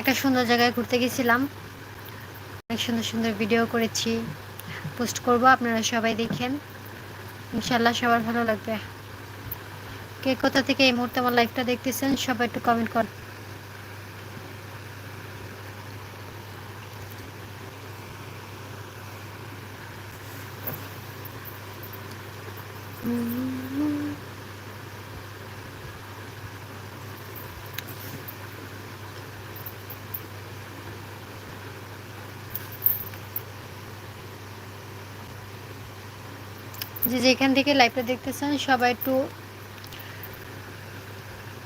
একটা সুন্দর জায়গায় ঘুরতে গেছিলাম। অনেক সুন্দর সুন্দর ভিডিও করেছি পোস্ট করব, আপনারা সবাই দেখেন। ইনশাল্লাহ সবার ভালো লাগবে। কে কোথা থেকে এই মুহূর্তে আমার লাইফটা দেখতেছেন, সবাই একটু কমেন্ট কর যে যেখান থেকে লাইভটা দেখতেছেন, সবাই একটু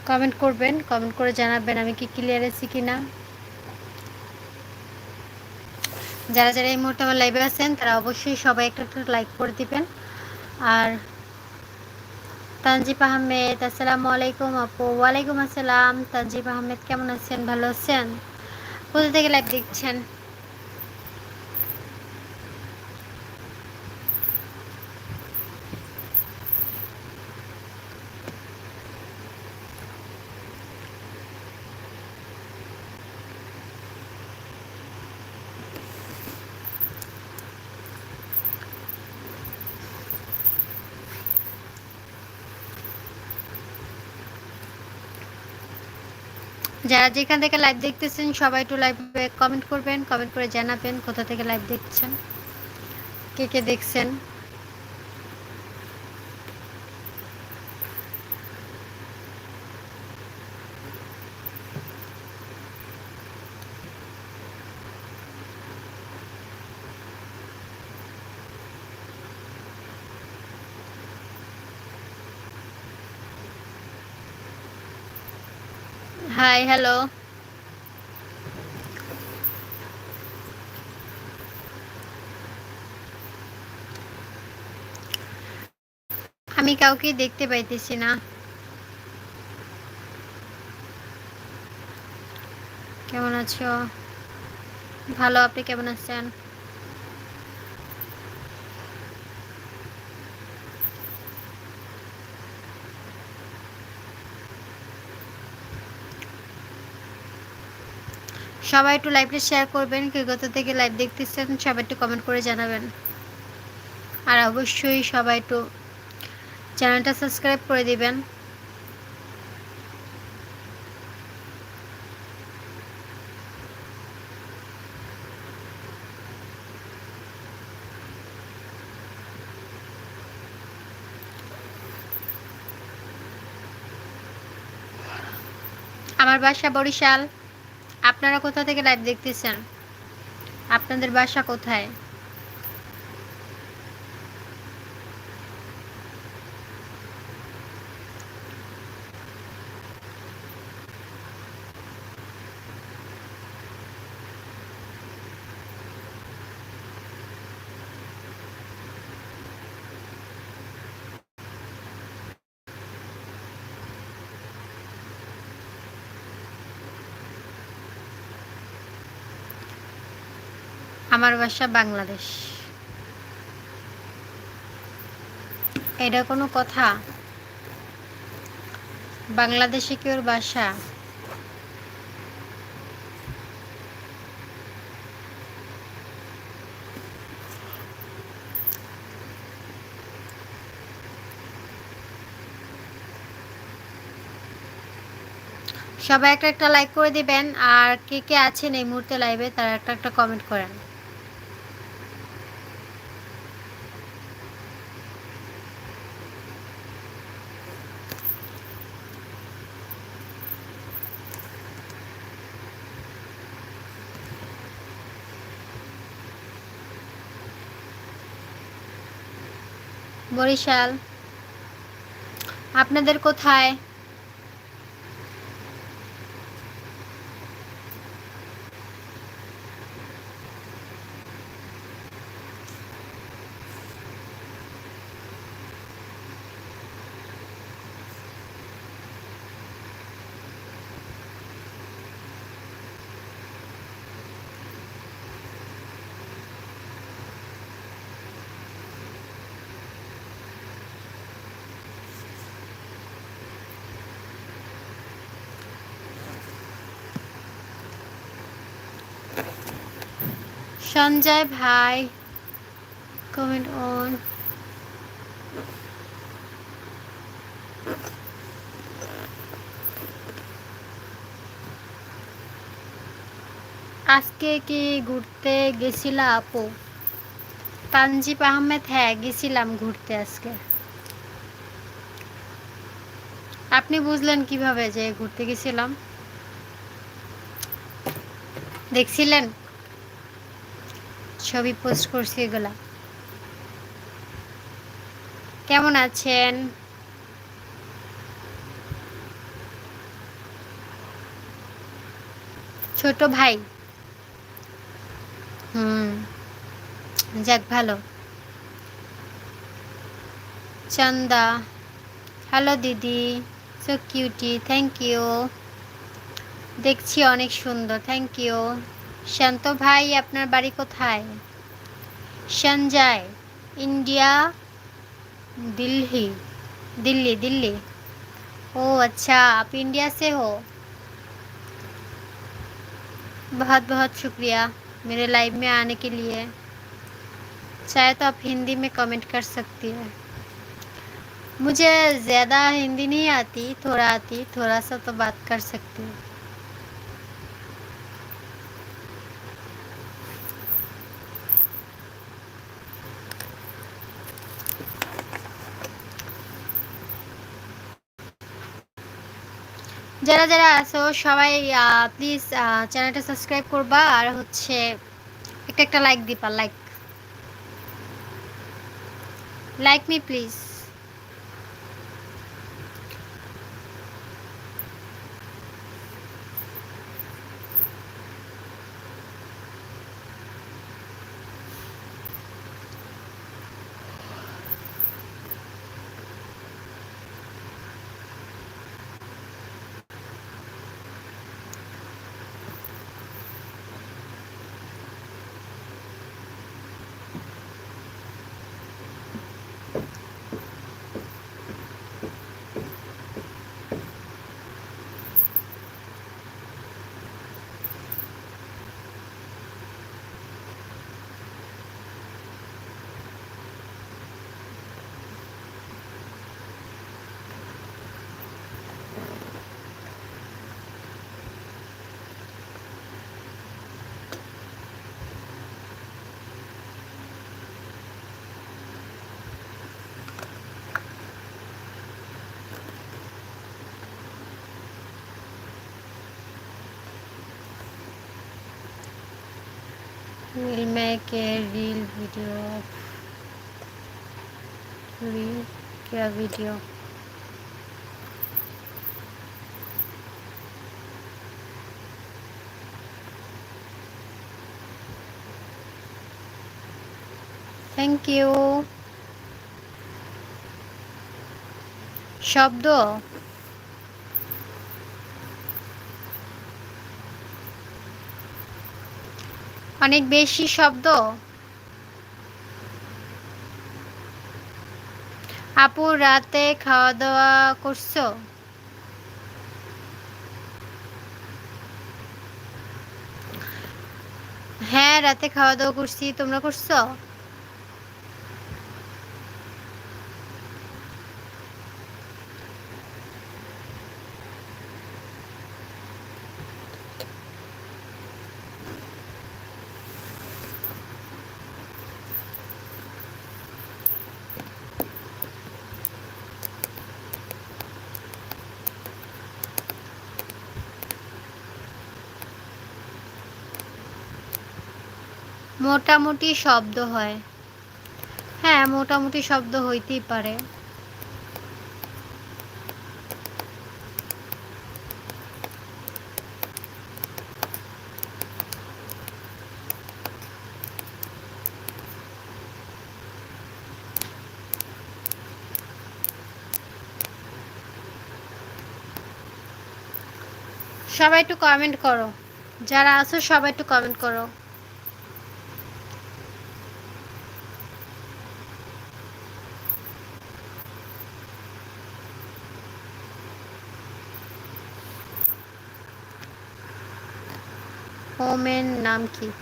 কমেন্ট করবেন কমেন্ট করে জানাবেন আমি কি ক্লিয়ার আছি কি না যারা যারা এই মুহূর্তে আমার লাইভে আছেন, তারা অবশ্যই সবাই একটা একটা লাইক করে দিবেন। আর তানজিব আহমেদ, আসসালামু আলাইকুম আপু। ওয়ালাইকুম আসসালাম। তানজিব আহমেদ, কেমন আছেন? ভালো আছেন? কোথা থেকে লাইভ দেখছেন? যারা যেখান থেকে লাইভ দেখতেছেন, সবাই একটু লাইভে কমেন্ট করবেন কমেন্ট করে জানাবেন কোথা থেকে লাইভ দেখছেন, কে কে দেখছেন। হাই হ্যালো আমি কাউকে দেখতে পাইতেছি না। কেমন আছো? ভালো আপনি কেমন আছেন? সবাই একটু লাইভটা শেয়ার করবেন, কে কোথা থেকে লাইভ দেখতেছেন, সবাই একটু কমেন্ট করে জানাবেন। আর অবশ্যই সবাই একটু চ্যানেলটা সাবস্ক্রাইব করে দিবেন। আমার বাসা বরিশাল। আপনারা কোথা থেকে লাইভ দেখতেছেন? আপনাদের বাসা কোথায়? আমার বাসা বাংলাদেশ। এটা কোনো কথা? বাংলাদেশে কি ওর বাসা? সবাই একটা একটা লাইক করে দিবেন, আর কে কে আছেন এই মুহূর্তে লাইভে তারা একটা একটা কমেন্ট করেন। বরিশাল। আপনাদের কোথায়? সঞ্জয় ভাই কমেন্ট অন আজকে কি ঘুরতে গেছিলা আপু? তানজিব আহমেদ হ্যাঁ গেছিলাম ঘুরতে আজকে। আপনি বুঝলেন কীভাবে যে ঘুরতে গেছিলাম? দেখছিলেন? ছবি পোস্ট করছি এগুলা। কেমন আছেন? ছোট ভাই? হুম, যাক, ভালো। চন্দা হ্যালো দিদি সো কিউটি থ্যাংক ইউ দেখছি অনেক সুন্দর থ্যাংক ইউ শান্ত ভাই আপনার বাড়ি কোথায় সঞ্জয় इंडिया दिल्ली दिल्ली दिल्ली ओ अच्छा आप इंडिया से हो बहुत बहुत शुक्रिया मेरे लाइव में आने के लिए चाहे तो आप हिंदी में कमेंट कर सकती है मुझे ज़्यादा हिंदी नहीं आती थोड़ा आती थोड़ा सा तो बात कर सकती हूँ যারা যারা আছো, সবাই প্লিজ চ্যানেলটা সাবস্ক্রাইব করবা আর হচ্ছে একটা একটা লাইক দিবা like like me please will make a real video real क्या वीडियो थैंक यू शब्द অনেক বেশি শব্দ। আপু রাতে খাওয়া দাওয়া করছ? হ্যাঁ রাতে খাওয়া দাওয়া করছি। তোমরা করছ? মোটামুটি শব্দ হয়। হ্যাঁ মোটামুটি শব্দ হইতেই পারে। সবাই একটু কমেন্ট করো। যারা আছো, সবাই একটু কমেন্ট করো। होमेन नाम की।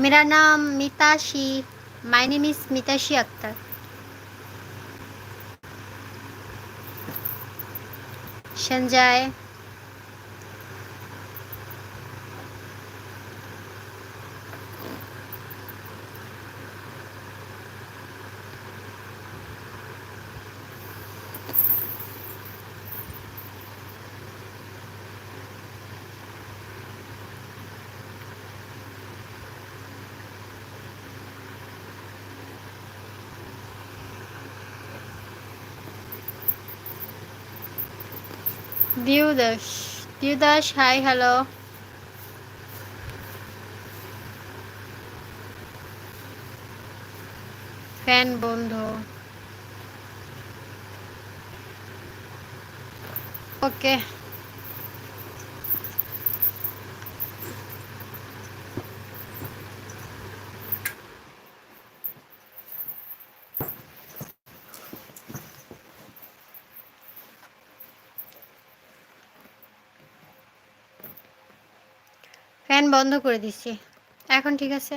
मेरा नाम Mitashi my name is Mitashi Akhtar. Sanjay Diudas Diudas hi hello fan বন্ধ ওকে ফ্যান বন্ধ করে দিচ্ছি। এখন ঠিক আছে?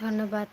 ধন্যবাদ।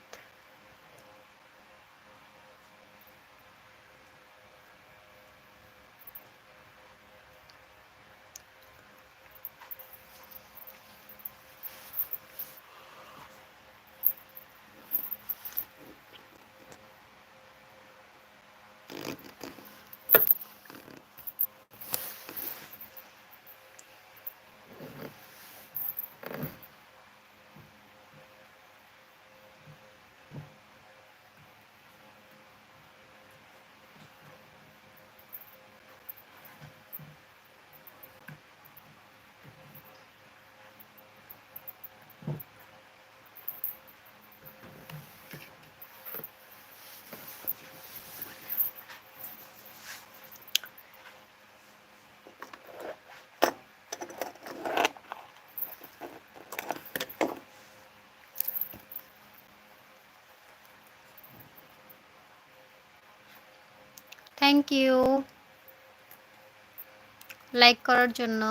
Thank you. লাইক করার জন্য।